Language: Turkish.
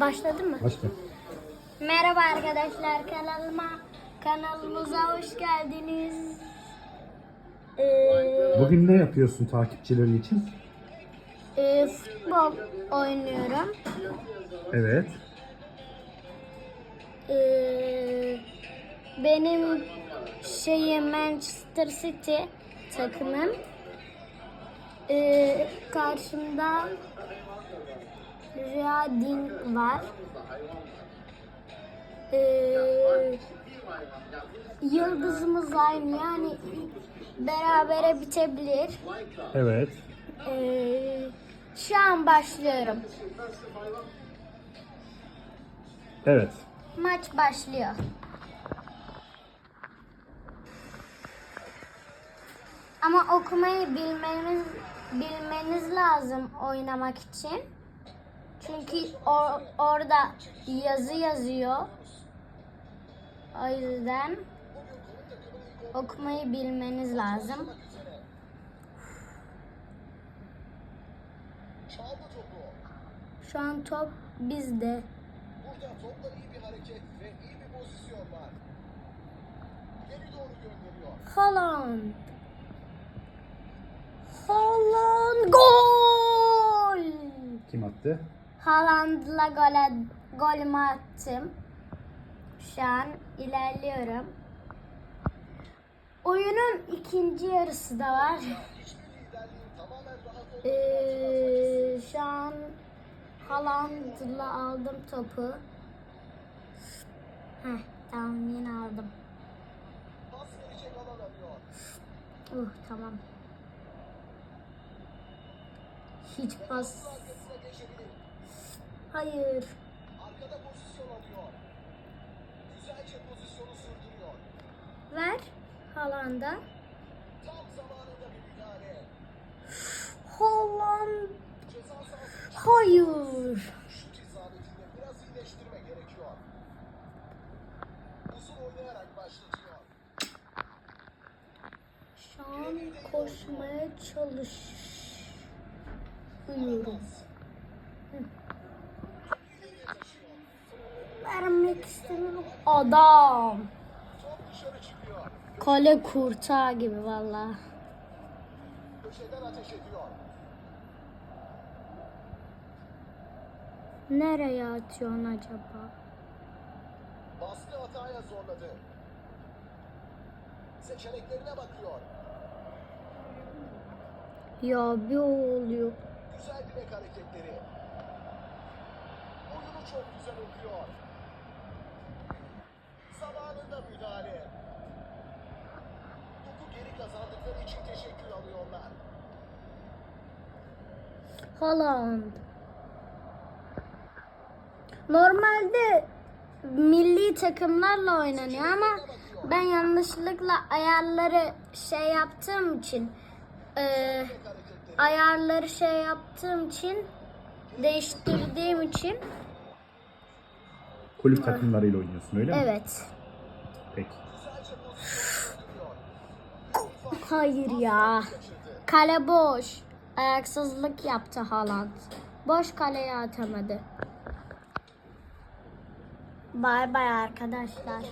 Başladı mı? Başla. Merhaba arkadaşlar kanalıma kanalımıza hoş geldiniz. Ee, Bugün ne yapıyorsun takipçilerin için? e, futbol oynuyorum. Evet. Ee, benim şeyim Manchester City takımım. Ee, karşımda Reading var. Ee, yıldızımız aynı yani berabere bitebilir. Evet. Ee, şu an başlıyorum. Evet. Maç başlıyor. Ama okumayı bilmeniz bilmeniz lazım oynamak için. Çünkü o- orada yazı yazıyor. O yüzden okumayı bilmeniz lazım. Şu an top bizde. Burada topla iyi bir hareket ve iyi bir pozisyon var. Geri doğru gönderiyor. Haaland. Haaland gol! Kim attı? Haaland'la gole, golümü attım. Şu an ilerliyorum. Oyunun ikinci yarısı da var. Ee, şu an Haaland'la aldım topu. Heh, tamam yine aldım. Uh tamam. Hiç pas. Hayır. Arkada pozisyon alıyor. Güzelce pozisyonu sürdürüyor. Ver Haaland'a. Tam zamanında bir müdahale. Haaland. Hayır. şut isabetinde biraz iyileştirme gerekiyor. Uzun oynayarak başlatıyor. Şu an koşmaya çalışıyorum. Vermek istemiyorum. Adam. Kale kurtağı gibi valla. Nereye atıyorsun acaba? Baskı hataya zorladı. Seçeneklerine bakıyor. Ya bir o oluyor. Güzel bilek hareketleri. Oyunu çok güzel okuyor. Zamanında müdahale. Topu geri kazandıkları için teşekkür alıyorlar. Haaland. Normalde milli takımlarla oynanıyor ama ben yanlışlıkla ayarları şey yaptığım için e, ayarları şey yaptığım için değiştirdiğim için Kulüp takımlarıyla oynuyorsun öyle mi? evet. Peki. Hayır ya. Kale boş. Ayaksızlık yaptı Haaland. Boş kaleye atamadı. Bay bay arkadaşlar.